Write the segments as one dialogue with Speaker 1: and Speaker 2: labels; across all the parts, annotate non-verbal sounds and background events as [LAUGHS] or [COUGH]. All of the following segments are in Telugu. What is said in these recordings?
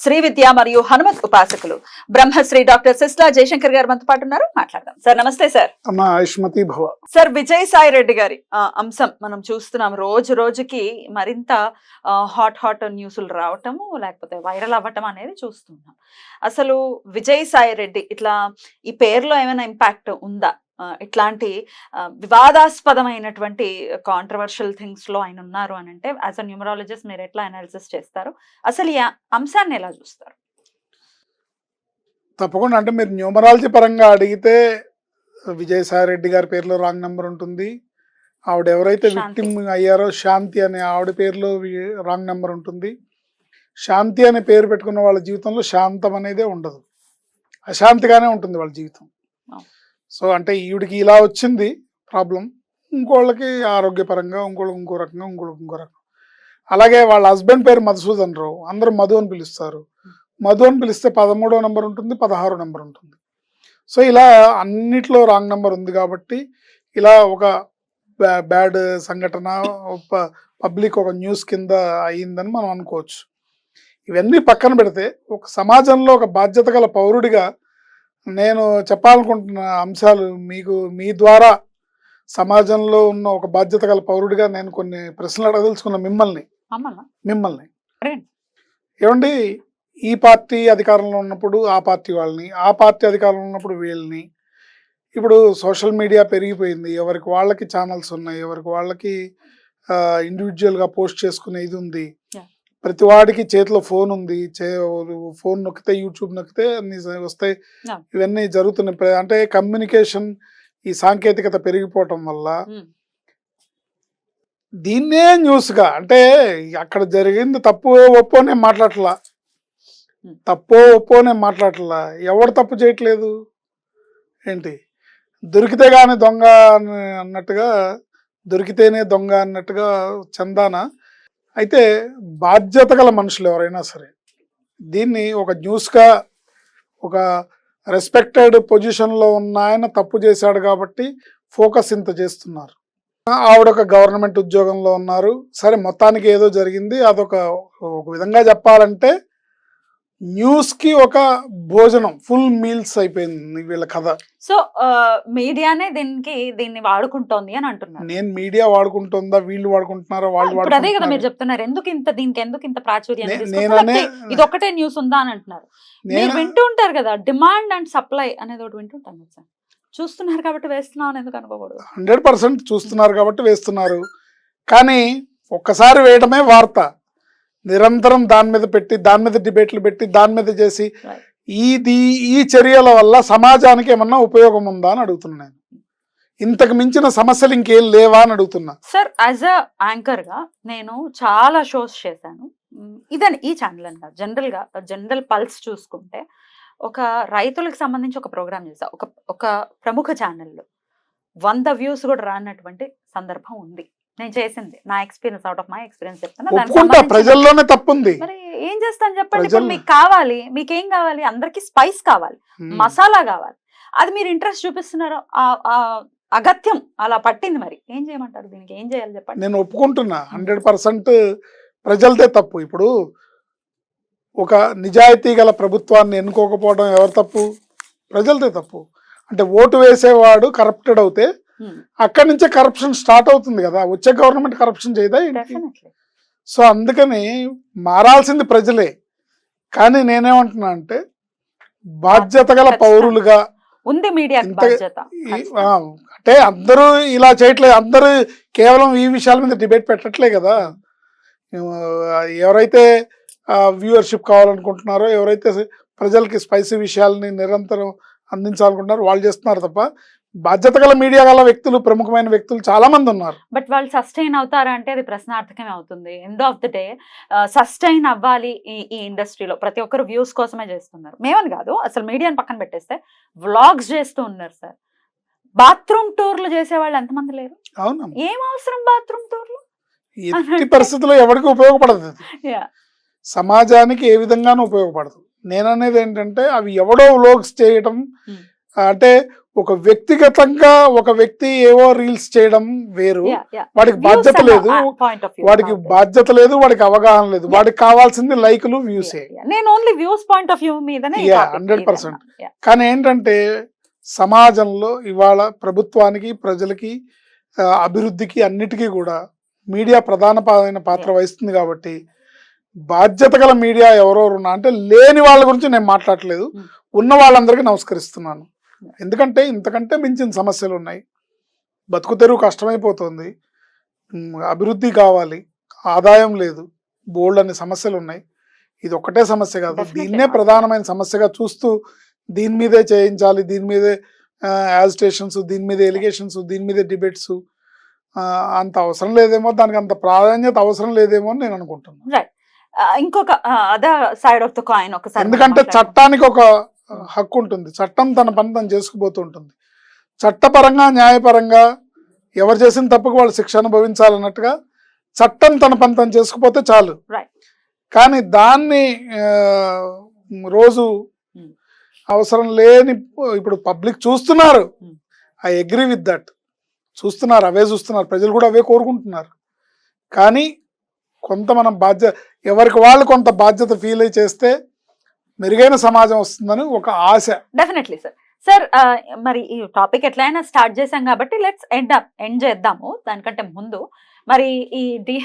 Speaker 1: Shri Vidya మరియు హనుమత్ ఉపాసకులు. బ్రహ్మశ్రీ డాక్టర్ సిస్లా జయశంకర్ గారు మనతో పాటు ఉన్నారు. మాట్లాడదాం. సార్ నమస్తే సార్.
Speaker 2: భవ.
Speaker 1: సార్ విజయ్ సాయి రెడ్డి గారి ఆ, అంశం మనం చూస్తున్నాం. రోజు రోజుకి మరింత హాట్ హాట్ న్యూస్లు రావటము లేకపోతే వైరల్ అవ్వటం అనేది చూస్తున్నాం. అసలు విజయ్ సాయి రెడ్డి ఇట్లా ఈ పేరులో ఏమైనా ఇంపాక్ట్ ఉందా? ఇట్లాంటి వివాదాస్పదమైనటువంటి కాంట్రవర్షియల్ థింగ్స్లో ఆయన ఉన్నారు అని అంటే యాజ్ అ న్యూమరాలజిస్ట్ మీరు ఎట్లా అనాలిసిస్ చేస్తారు? అసలు ఈ అంశాన్ని ఎలా చూస్తారు?
Speaker 2: తప్పకుండా. అంటే మీరు న్యూమరాలజీ పరంగా అడిగితే విజయసాయి రెడ్డి గారి పేరులో రాంగ్ నెంబర్ ఉంటుంది. ఆవిడ ఎవరైతే. విక్టిమ్ అయ్యారో శాంతి అనే ఆవిడ పేరులో రాంగ్ నెంబర్ ఉంటుంది. శాంతి అనే పేరు పెట్టుకున్న వాళ్ళ జీవితంలో శాంతం అనేదే ఉండదు. అశాంతిగానే ఉంటుంది వాళ్ళ జీవితం. సో అంటే ఈవిడికి ఇలా వచ్చింది ప్రాబ్లం. ఇంకోళ్ళకి ఆరోగ్యపరంగా ఇంకోళ్ళకి ఇంకో రకంగా ఇంకోళ్ళకి ఇంకో రకం అలాగే వాళ్ళ హస్బెండ్ పేరు మధుసూదన్ రావు. అందరూ మధు అని పిలుస్తారు. మధు అని పిలిస్తే పదమూడో నెంబర్ ఉంటుంది పదహారో నెంబర్ ఉంటుంది. సో ఇలా అన్నిట్లో రాంగ్ నెంబర్ ఉంది కాబట్టి ఇలా ఒక బ్యా- బ్యాడ్ సంఘటన పబ్లిక్ ఒక న్యూస్ కింద అయ్యిందని మనం అనుకోవచ్చు. ఇవన్నీ పక్కన పెడితే ఒక సమాజంలో ఒక బాధ్యత గల పౌరుడిగా నేను చెప్పాలనుకుంటున్న అంశాలు మీకు మీ ద్వారా సమాజంలో ఉన్న ఒక బాధ్యత గల పౌరుడిగా నేను కొన్ని ప్రశ్నలు అడగదలుచుకున్న మిమ్మల్ని. మిమ్మల్ని. ఏమండి? ఈ పార్టీ అధికారంలో ఉన్నప్పుడు ఆ పార్టీ వాళ్ళని ఆ పార్టీ అధికారంలో ఉన్నప్పుడు వీళ్ళని. ఇప్పుడు సోషల్ మీడియా పెరిగిపోయింది. ఎవరికి వాళ్ళకి ఛానల్స్ ఉన్నాయి ఎవరికి వాళ్ళకి ఇండివిజువల్గా పోస్ట్ చేసుకునే ఇది ఉంది. ప్రతి వాడికి చేతిలో ఫోన్ ఉంది చే ఫోన్ నొక్కితే యూట్యూబ్ నొక్కితే అన్ని వస్తాయి. ఇవన్నీ జరుగుతున్నాయి. అంటే కమ్యూనికేషన్ ఈ సాంకేతికత పెరిగిపోవటం వల్ల దీన్నే న్యూస్గా. అంటే అక్కడ జరిగింది తప్పు ఒప్పో నేను మాట్లాడట్లా.
Speaker 1: Hmm.
Speaker 2: తప్పో ఒప్పో నేను మాట్లాడట్లా. ఎవరు తప్పు చేయట్లేదు? ఏంటి? దొరికితే గాని దొంగ అని అన్నట్టుగా దొరికితేనే దొంగ అన్నట్టుగా చందాన? అయితే బాధ్యత గల మనుషులు ఎవరైనా సరే దీన్ని ఒక న్యూస్గా ఒక రెస్పెక్టెడ్ పొజిషన్లో ఉన్న ఆయన తప్పు చేశాడు కాబట్టి ఫోకస్ ఇంత చేస్తున్నారు. ఆవిడ ఒక గవర్నమెంట్ ఉద్యోగంలో ఉన్నారు. సరే మొత్తానికి ఏదో జరిగింది. అదొక ఒక విధంగా చెప్పాలంటే న్యూస్కి ఒక భోజనం ఫుల్ మీల్స్ అయిపోయింది వీళ్ళ కథ.
Speaker 1: సో మీడియానే దీనికి దీన్ని వాడుకుంటోంది అని అంటున్నారు.
Speaker 2: నేను మీడియా వాడుకుంటుందా వీళ్ళు వాడుకుంటున్నారా వాళ్ళు
Speaker 1: అదే కదా మీరు చెప్తున్నారు. ఎందుకు ఇంత దీనికి ఎందుకు ఇంత ప్రాచుర్యం ఇది ఒకటే న్యూస్ ఉందా అని అంటున్నారు. మీరు
Speaker 2: నేను
Speaker 1: వింటూ ఉంటారు కదా డిమాండ్ అండ్ సప్లై అనేది ఒకటి వింటుంటాం కదా సార్. చూస్తున్నారు కాబట్టి వేస్తున్నాం అని ఎందుకు అనుకోకూడదు?
Speaker 2: హండ్రెడ్ పర్సెంట్ చూస్తున్నారు కాబట్టి వేస్తున్నారు. కానీ ఒక్కసారి వేయడమే వార్త. నిరంతరం దాని మీద పెట్టి దాని మీద డిబేట్లు పెట్టి దాని మీద చేసి. ఇది ఈ చర్యల వల్ల సమాజానికి ఏమన్నా ఉపయోగం ఉందా అని అడుగుతున్నా నేను. ఇంతకు మించిన సమస్యలు ఇంకేం లేవా అని అడుగుతున్నా.
Speaker 1: సార్ యాజ్ అ యాంకర్గా నేను చాలా షోస్ చేశాను. ఇదని ఈ ఛానల్ అని కాదు జనరల్గా జనరల్ పల్స్ చూసుకుంటే ఒక రైతులకు సంబంధించి ఒక ప్రోగ్రామ్ చేసా ఒక ఒక ప్రముఖ ఛానల్లో వంద వ్యూస్ కూడా రానటువంటి సందర్భం ఉంది. నేను చేసింది. నా experience out of my experience చెప్తున్నా.
Speaker 2: ప్రజల్లోనే తప్పుంది.
Speaker 1: మరి ఏం చేస్తాను చెప్పండి? ఇప్పుడు మీకు కావాలి. మీకేం కావాలి? అందరికి స్పైస్ కావాలి. మసాలా కావాలి. అది మీరు ఇంట్రెస్ట్ చూపిస్తున్నారు అగత్యం అలా పట్టింది మరి. ఏం చేయమంటారు దీనికి? ఏం చేయాలి చెప్పండి?
Speaker 2: నేను ఒప్పుకుంటున్నా. హండ్రెడ్ పర్సెంట్ ప్రజలదే తప్పు. ఇప్పుడు ఒక నిజాయితీ గల ప్రభుత్వాన్ని ఎన్నుకోకపోవడం ఎవరు తప్పు? ప్రజలదే తప్పు. అంటే ఓటు వేసేవాడు కరప్టెడ్ అవుతే. అక్కడి నుంచే కరప్షన్ స్టార్ట్ అవుతుంది కదా. వచ్చే గవర్నమెంట్ కరప్షన్ చేయదా సో అందుకని మారాల్సింది ప్రజలే. కానీ నేనేమంటున్నా అంటే బాధ్యత గల. పౌరులుగా
Speaker 1: ఉంది మీడియా
Speaker 2: అంటే అందరూ ఇలా చేయట్లేదు. అందరూ కేవలం ఈ విషయాల మీద డిబేట్ పెట్టట్లే కదా. ఎవరైతే వ్యూవర్షిప్ కావాలనుకుంటున్నారో ఎవరైతే ప్రజలకి స్పైసీ విషయాల్ని నిరంతరం అందించాలనుకుంటున్నారో వాళ్ళు చేస్తున్నారు తప్ప బాధ్యత గల మీడియా గల వ్యక్తులు ప్రముఖమైన వ్యక్తులు చాలా మంది ఉన్నారు.
Speaker 1: బట్ వాళ్ళు సస్టైన్ అవుతారా అంటే అది ప్రశ్నార్థకమే అవుతుంది. End of the day sustain అవ్వాలి ఈ ఈ ఇండస్ట్రీలో. ప్రతి ఒక్కరు వ్యూస్ కోసమే చేస్తున్నారు. మేమని కాదు అసలు మీడియాని పక్కన పెట్టేస్తే వ్లాగ్స్ చేస్తూ ఉన్నారు సార్. బాత్రూమ్ టూర్లు చేసే వాళ్ళు ఎంతమంది లేరు?
Speaker 2: అవునమ్మా.
Speaker 1: ఏం అవసరం బాత్రూమ్ టూర్లు?
Speaker 2: ఎట్టి పరిస్థితుల్లో ఎవరికి ఉపయోగపడదు. సమాజానికి ఏ విధంగానూ ఉపయోగపడదు. నేననేది ఏంటంటే అవి ఎవడో వ్లోగ్స్ చేయడం
Speaker 1: Hmm.
Speaker 2: అంటే ఒక వ్యక్తిగతంగా ఒక వ్యక్తి ఏవో రీల్స్ చేయడం వేరు. వాడికి బాధ్యత లేదు. వాడికి. బాధ్యత లేదు వాడికి అవగాహన లేదు. వాడికి కావాల్సింది లైకులు వ్యూసే.
Speaker 1: నేను only views point of view మీదనే ఈ
Speaker 2: Yeah,
Speaker 1: topic
Speaker 2: 100%.
Speaker 1: ఇదన్నా. Yeah.
Speaker 2: కానీ ఏంటంటే సమాజంలో ఇవాళ ప్రభుత్వానికి ప్రజలకి అభివృద్ధికి అన్నిటికీ కూడా మీడియా ప్రధానమైన పాత్ర వహిస్తుంది కాబట్టి బాధ్యత గల మీడియా ఎవరెవరు ఉన్నా అంటే లేని వాళ్ళ గురించి నేను మాట్లాడట్లేదు
Speaker 1: Hmm.
Speaker 2: ఉన్న వాళ్ళందరికీ నమస్కరిస్తున్నాను ఎందుకంటే ఇంతకంటే మించిన సమస్యలు ఉన్నాయి బతుకు తెరువు కష్టమైపోతుంది. అభివృద్ధి కావాలి. ఆదాయం లేదు. బోల్డ్ అనే సమస్యలు ఉన్నాయి ఇది ఒక్కటే సమస్య కాదు. దీన్నే. ప్రధానమైన సమస్యగా చూస్తూ దీని మీదే చేయించాలి. దీని మీదే యాజిటేషన్స్ దీని మీద ఎలిగేషన్స్ దీని మీదే డిబేట్స్ అంత అవసరం లేదేమో దానికి అంత ప్రాధాన్యత అవసరం లేదేమో అని నేను అనుకుంటున్నాను.
Speaker 1: ఇంకొక అదే సైడ్ ఆఫ్ ద కాయిన్ ఒకసారి
Speaker 2: ఎందుకంటే. చట్టానికి ఒక హక్కు ఉంటుంది. చట్టం తన పని తను చేసుకుపోతూ ఉంటుంది. చట్టపరంగా న్యాయపరంగా ఎవరు చేసిన తప్పుకు వాళ్ళు శిక్ష అనుభవించాలన్నట్టుగా చట్టం తన పని తను చేసుకుపోతే చాలు. కానీ దాన్ని రోజు. అవసరం లేని ఇప్పుడు పబ్లిక్ చూస్తున్నారు. I agree with that. చూస్తున్నారు అవే చూస్తున్నారు. ప్రజలు కూడా అవే కోరుకుంటున్నారు. కానీ కొంత మనం బాధ్యత ఎవరికి వాళ్ళు కొంత బాధ్యత ఫీల్ అయి చేస్తే మెరుగైన సమాజం వస్తుందని ఒక ఆశ.
Speaker 1: డెఫినెట్లీ సార్ సార్ మరి ఈ టాపిక్ ఎట్లయినా స్టార్ట్ చేశాం కాబట్టి లెట్స్ ఎండ్ అప్ ఎండ్ చేద్దాము. దానికంటే ముందు మరి ఈ డి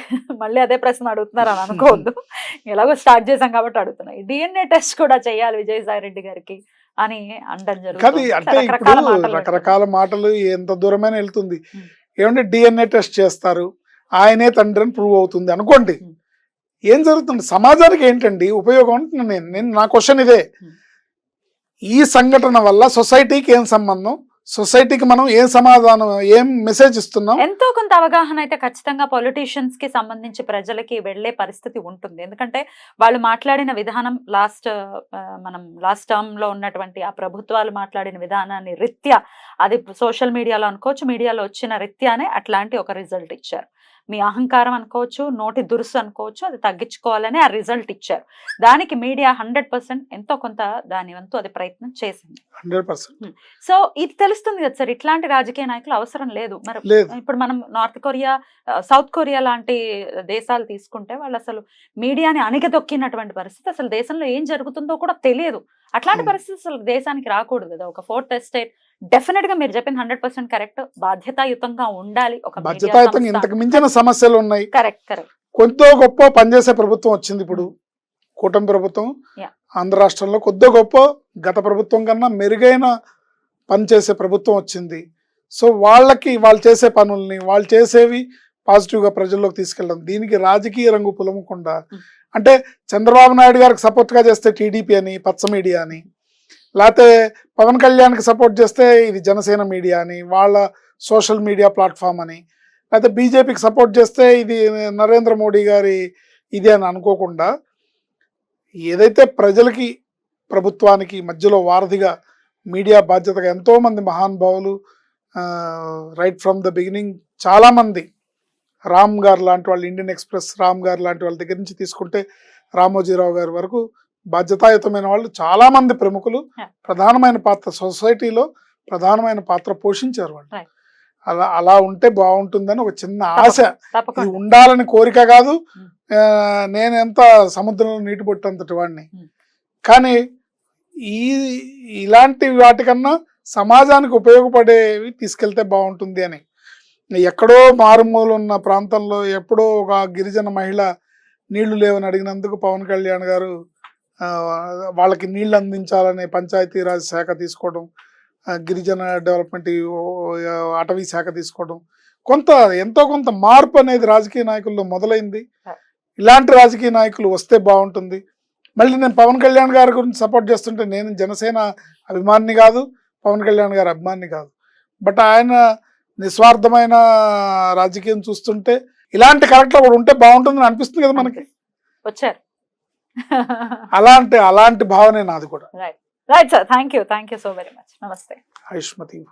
Speaker 1: మళ్ళీ అదే ప్రశ్న అడుగుతున్నారు అని అనుకోవద్దు. [LAUGHS] ఎలాగో స్టార్ట్ చేశాం కాబట్టి అడుగుతున్నా. ఈ డిఎన్ఏ టెస్ట్ కూడా చేయాలి విజయసాయి రెడ్డి గారికి అని అనడం
Speaker 2: కాదు
Speaker 1: జరుగుతుంది
Speaker 2: అంటే
Speaker 1: రకరకాల
Speaker 2: ఇప్పుడు
Speaker 1: మాటలు
Speaker 2: రకరకాల మాటలు ఎంత దూరమైనా వెళ్తుంది. ఏమంటే డిఎన్ఏ టెస్ట్ చేస్తారు. ఆయనే తండ్రి అని ప్రూవ్ అవుతుంది అనుకోండి.
Speaker 1: Hmm.
Speaker 2: ఏం జరుగుతుంది? సమాజానికి ఏంటండి ఉపయోగం అంటున్నాను నేను నేను నా క్వశ్చన్ ఇదే. ఈ సంఘటన వల్ల సొసైటీకి ఏం సంబంధం? సొసైటీకి మనం ఏం సమాధానం ఏం మెసేజ్ ఇస్తున్నాం?
Speaker 1: ఎంతో కొంత అవగాహన అయితే ఖచ్చితంగా పొలిటీషియన్స్కి సంబంధించి ప్రజలకి వెళ్ళే పరిస్థితి ఉంటుంది. ఎందుకంటే వాళ్ళు మాట్లాడిన విధానం లాస్ట్ మనం లాస్ట్ టర్మ్లో ఉన్నటువంటి ఆ ప్రభుత్వాలు మాట్లాడిన విధానాన్ని రీత్యా అది సోషల్ మీడియాలో అనుకోవచ్చు మీడియాలో వచ్చిన రీత్యానే అట్లాంటి ఒక రిజల్ట్ ఇచ్చారు. మీ అహంకారం అనుకోవచ్చు నోటి దురుసు అనుకోవచ్చు అది తగ్గించుకోవాలని ఆ రిజల్ట్ ఇచ్చారు. దానికి మీడియా హండ్రెడ్ పర్సెంట్ ఎంతో కొంత దాని వంతు అది ప్రయత్నం చేసింది. సో ఇది తెలుస్తుంది కదా సార్ ఇట్లాంటి రాజకీయ నాయకులు అవసరం లేదు. మరి ఇప్పుడు మనం నార్త్ కొరియా సౌత్ కొరియా లాంటి దేశాలు తీసుకుంటే వాళ్ళు అసలు మీడియాని అణిగదొక్కినటువంటి పరిస్థితి అసలు దేశంలో ఏం జరుగుతుందో కూడా తెలియదు. అట్లాంటి. పరిస్థితి అసలు దేశానికి రాకూడదు కదా. ఒక ఫోర్త్ ఎస్టేట్ డెఫినెట్గా మీరు చెప్పింది హండ్రెడ్ పర్సెంట్ కరెక్ట్ బాధ్యతాయుతంగా ఉండాలి ఒక
Speaker 2: బాధ్యతాయుతంగా ఇంతకు మించిన సమస్యలు ఉన్నాయి.
Speaker 1: కరెక్ట్ కరెక్ట్
Speaker 2: కొద్దో గొప్ప పనిచేసే ప్రభుత్వం వచ్చింది ఇప్పుడు. కూటమి ప్రభుత్వం. ఆంధ్ర రాష్ట్రంలో కొద్దో గొప్ప గత ప్రభుత్వం కన్నా మెరుగైన పనిచేసే ప్రభుత్వం వచ్చింది. సో వాళ్ళకి వాళ్ళు చేసే పనుల్ని వాళ్ళు చేసేవి పాజిటివ్గా ప్రజల్లోకి తీసుకెళ్ళడం దీనికి రాజకీయ రంగు పులమకుండా.
Speaker 1: Mm.
Speaker 2: అంటే చంద్రబాబు నాయుడు గారికి సపోర్ట్గా చేస్తే టీడీపీ అని పచ్చ మీడియా అని లేకపోతే పవన్ కళ్యాణ్కి సపోర్ట్ చేస్తే ఇది జనసేన మీడియా అని వాళ్ళ సోషల్ మీడియా ప్లాట్ఫామ్ అని లేకపోతే బీజేపీకి సపోర్ట్ చేస్తే ఇది నరేంద్ర మోడీ గారి ఇది అని అనుకోకుండా ఏదైతే ప్రజలకి ప్రభుత్వానికి మధ్యలో వారధిగా మీడియా బాధ్యతగా ఎంతోమంది మహానుభావులు రైట్ ఫ్రమ్ ద బిగినింగ్ చాలామంది రామ్ గారు లాంటి వాళ్ళు ఇండియన్ ఎక్స్ప్రెస్ రామ్ గారు లాంటి వాళ్ళ దగ్గర నుంచి తీసుకుంటే రామోజీరావు గారి వరకు బాధ్యతాయుతమైన వాళ్ళు చాలా మంది ప్రముఖులు. ప్రధానమైన పాత్ర సొసైటీలో ప్రధానమైన పాత్ర పోషించారు వాళ్ళు. అలా అలా ఉంటే బాగుంటుందని ఒక చిన్న ఆశ ఇది ఉండాలని కోరిక కాదు
Speaker 1: Hmm.
Speaker 2: ఆ, నేను ఎంత సముద్రంలో నీటి పొట్టంతటి వాడిని
Speaker 1: Hmm.
Speaker 2: కానీ ఈ ఇలాంటి వాటికన్నా సమాజానికి ఉపయోగపడేవి తీసుకెళ్తే బాగుంటుంది అని ఎక్కడో మారుమూల ఉన్న ప్రాంతంలో ఎప్పుడో ఒక గిరిజన మహిళ నీళ్ళు లేవని అడిగినందుకు పవన్ కళ్యాణ్ గారు వాళ్ళకి నీళ్ళు అందించాలనే పంచాయతీరాజ్ శాఖ తీసుకోవడం గిరిజన డెవలప్మెంట్ అటవీ శాఖ తీసుకోవడం. కొంత ఎంతో కొంత మార్పు అనేది రాజకీయ నాయకుల్లో మొదలైంది. ఇలాంటి రాజకీయ నాయకులు వస్తే బాగుంటుంది. మళ్ళీ నేను పవన్ కళ్యాణ్ గారి గురించి సపోర్ట్ చేస్తుంటే నేను జనసేన అభిమాని కాదు పవన్ కళ్యాణ్ గారి అభిమాని కాదు. బట్ ఆయన నిస్వార్థమైన రాజకీయం చూస్తుంటే ఇలాంటి కరెక్ట్ ఒకటి ఉంటే బాగుంటుందని అనిపిస్తుంది కదా మనకి.
Speaker 1: వచ్చారు. [LAUGHS]
Speaker 2: అలాంటి అలాంటి భావనే నాది కూడా.
Speaker 1: Right right sir thank you thank you so very much నమస్తే
Speaker 2: ఆయుష్మతి